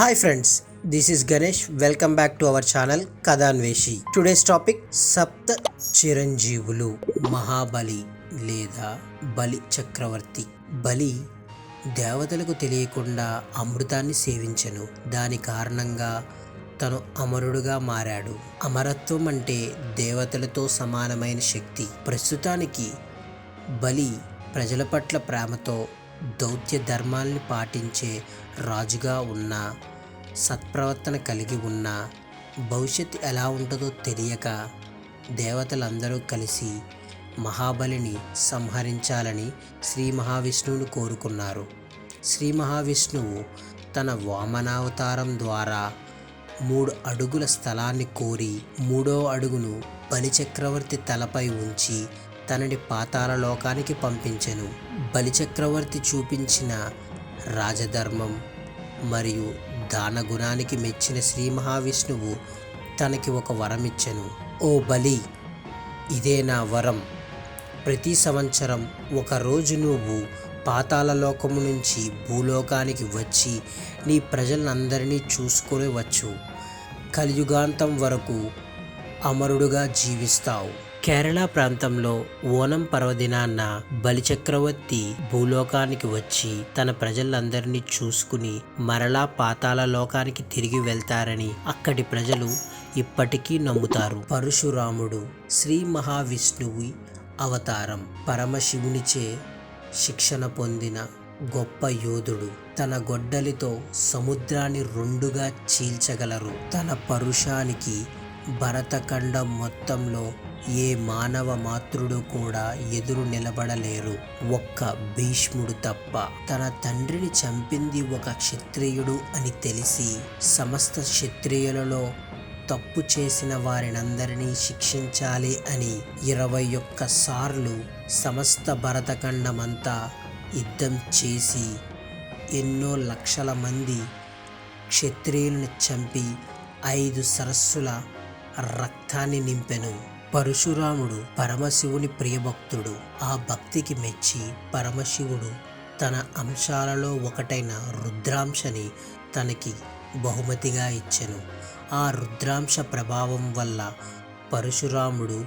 Hi friends this is Ganesh welcome back to our channel Kathanveshi today's topic సప్త చిరంజీవులు మహాబలి లేదా బలి చక్రవర్తి బలి దేవతలకు తెలియకుండా అమృతాన్ని సేవించను. దాని కారణంగా తను అమరుడుగా మారాడు. అమరత్వం అంటే దేవతలతో సమానమైన శక్తి. ప్రస్తుతానికి బలి ప్రజల పట్ల ప్రేమతో దౌత్య ధర్మాల్ని పాటించే రాజుగా ఉన్న సత్ప్రవర్తన కలిగి ఉన్న భవిష్యత్తు ఎలా ఉంటుందో తెలియక దేవతలందరూ కలిసి మహాబలిని సంహరించాలని శ్రీ మహావిష్ణువును కోరుకున్నారు. శ్రీ మహావిష్ణువు తన వామనావతారం ద్వారా మూడు అడుగుల స్థలాన్ని కోరి మూడో అడుగును బలిచక్రవర్తి తలపై ఉంచి తనని పాతాల లోకానికి పంపించెను. బలిచక్రవర్తి చూపించిన రాజధర్మం మరియు దానగుణానికి మెచ్చిన శ్రీ మహావిష్ణువు తనకి ఒక వరం ఇచ్చెను ఓ బలి ఇదే నా వరం. ప్రతి సంవత్సరం ఒక రోజు నువ్వు పాతాళ లోకము నుంచి భూలోకానికి వచ్చి నీ ప్రజలందరినీ చూసుకొని వచ్చు. కలియుగాంతం వరకు అమరుడుగా జీవిస్తావు. కేరళ ప్రాంతంలో ఓనం పర్వదినాన్న బలిచక్రవర్తి భూలోకానికి వచ్చి తన ప్రజలందరినీ చూసుకుని మరలా పాతాల లోకానికి తిరిగి వెళ్తారని అక్కడి ప్రజలు ఇప్పటికీ నమ్ముతారు. పరశురాముడు శ్రీ మహావిష్ణువు అవతారం పరమశివునిచే శిక్షణ పొందిన గొప్ప యోధుడు. తన గొడ్డలితో సముద్రాన్ని రెండుగా చీల్చగలరు. తన పరుషానికి భరతఖండం మొత్తంలో ఏ మానవ మాతృడు కూడా ఎదురు నిలబడలేరు. ఒక్క భీష్ముడు తప్ప. తన తండ్రిని చంపింది ఒక క్షత్రియుడు అని తెలిసి సమస్త క్షత్రియులలో తప్పు చేసిన వారినందరినీ శిక్షించాలి అని ఇరవై ఒక్క సార్లు సమస్త భరతఖండమంతా యుద్ధం చేసి ఎన్నో లక్షల మంది క్షత్రియులను చంపి ఐదు సరస్సుల రక్తాన్ని నింపెను. పరశురాముడు పరమశివుని ప్రియభక్తుడు. ఆ భక్తికి మెచ్చి పరమశివుడు తన అంశాలలో ఒకటైన రుద్రాంశని తనకి బహుమతిగా ఇచ్చెను. ఆ రుద్రాంశ ప్రభావం వల్ల పరశురాముడు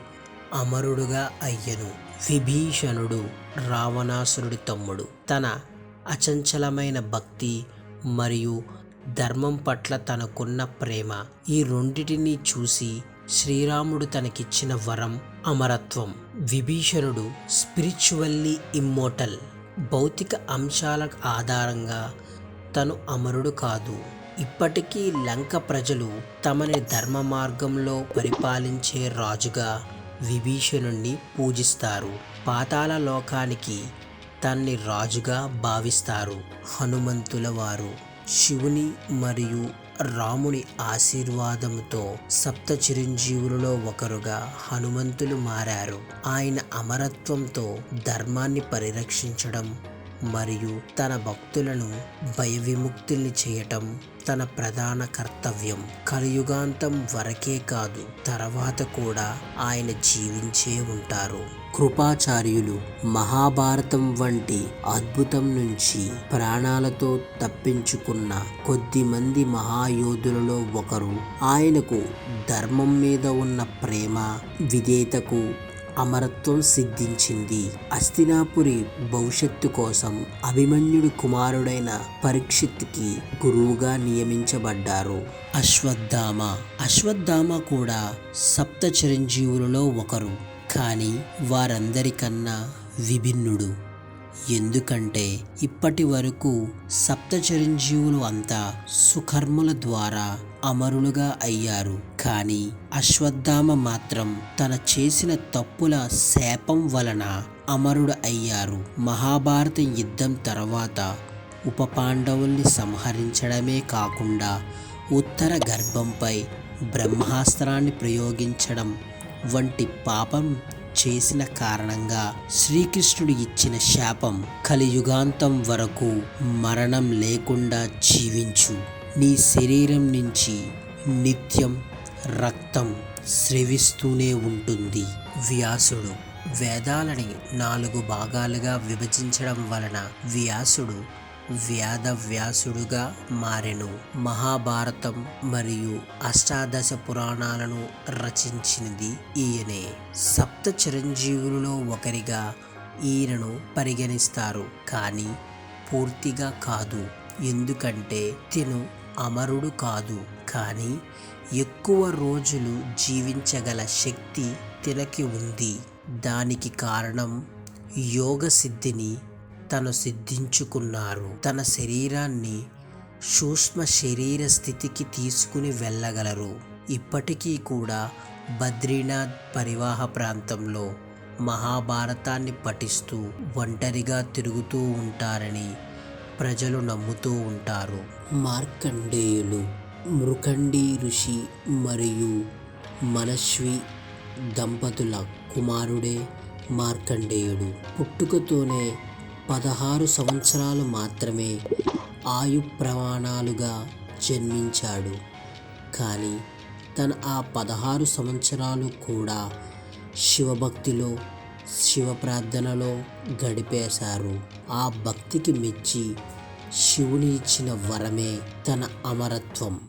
అమరుడుగా అయ్యను. విభీషణుడు రావణాసురుడి తమ్ముడు. తన అచంచలమైన భక్తి మరియు ధర్మం పట్ల తనకున్న ప్రేమ ఈ రెండిటినీ చూసి శ్రీరాముడు తనకిచ్చిన వరం అమరత్వం. విభీషణుడు స్పిరిచువల్లీ ఇమ్మోటల్. భౌతిక అంశాల ఆధారంగా తను అమరుడు కాదు. ఇప్పటికీ లంక ప్రజలు తమని ధర్మ మార్గంలో పరిపాలించే రాజుగా విభీషణుణ్ణి పూజిస్తారు. పాతాళ లోకానికి తన్ని రాజుగా భావిస్తారు హనుమంతుల వారు శివుని మరియు రాముని ఆశీర్వాదంతో సప్త చిరంజీవులలో ఒకరుగా హనుమంతులు మారారు. ఆయన అమరత్వంతో ధర్మాన్ని పరిరక్షించడం మరియు తన భక్తులను భయ విముక్తుల్ని చేయటం తన ప్రధాన కర్తవ్యం. కలియుగాంతం వరకే కాదు తర్వాత కూడా ఆయన జీవించే ఉంటారు. కృపాచార్యులు మహాభారతం వంటి అద్భుతం నుంచి ప్రాణాలతో తప్పించుకున్న కొద్ది మంది మహాయోధులలో ఒకరు. ఆయనకు ధర్మం మీద ఉన్న ప్రేమ విధేయతకు అమరత్వం సిద్ధించింది. అస్తినాపురి భవిష్యత్తు కోసం అభిమన్యుడి కుమారుడైన పరీక్షిత్కి గురువుగా నియమించబడ్డారు. అశ్వత్థామ. అశ్వత్థామ కూడా సప్త చిరంజీవులలో ఒకరు. కానీ వారందరికన్నా విభిన్నుడు. ఎందుకంటే ఇప్పటి వరకు సప్తచిరంజీవులు అంతా సుకర్ముల ద్వారా అమరులుగా అయ్యారు. కానీ అశ్వత్థామ మాత్రం తన చేసిన తప్పుల శాపం వలన అమరుడు అయ్యారు. మహాభారత యుద్ధం తర్వాత ఉప పాండవుల్ని సంహరించడమే కాకుండా ఉత్తర గర్భంపై బ్రహ్మాస్త్రాన్ని ప్రయోగించడం వంటి పాపం చేసిన కారణంగా శ్రీకృష్ణుడు ఇచ్చిన శాపం కలియుగాంతం వరకు మరణం లేకుండా జీవించు. నీ శరీరం నుంచి నిత్యం రక్తం స్రవిస్తూనే ఉంటుంది. వ్యాసుడు వేదాలని నాలుగు భాగాలుగా విభజించడం వలన వ్యాసుడు వ్యాధవ్యాసుడుగా మారెను. మహాభారతం మరియు అష్టాదశ పురాణాలను రచించినది ఈయనే. సప్త చిరంజీవులలో ఒకరిగా ఈయనను పరిగణిస్తారు. కానీ పూర్తిగా కాదు. ఎందుకంటే తిను అమరుడు కాదు. కానీ ఎక్కువ రోజులు జీవించగల శక్తి తినకి ఉంది. దానికి కారణం యోగ సిద్ధిని తను సిద్ధించుకున్నారు. తన శరీరాన్ని సూక్ష్మ శరీర స్థితికి తీసుకుని వెళ్ళగలరు. ఇప్పటికీ కూడా బద్రీనాథ్ పరివాహ ప్రాంతంలో మహాభారతాన్ని పఠిస్తూ ఒంటరిగా తిరుగుతూ ఉంటారని ప్రజలు నమ్ముతూ ఉంటారు. మార్కండేయులు మృకండి ఋషి మరియు మనశ్వి దంపతుల కుమారుడే మార్కండేయుడు. పుట్టుకతోనే పదహారు సంవత్సరాలు మాత్రమే ఆయు ప్రమాణాలుగా జన్మించాడు. కానీ తన ఆ పదహారు సంవత్సరాలు కూడా శివభక్తిలో శివ ప్రార్థనలో గడిపేశారు. ఆ భక్తికి మెచ్చి శివుని ఇచ్చిన వరమే తన అమరత్వం.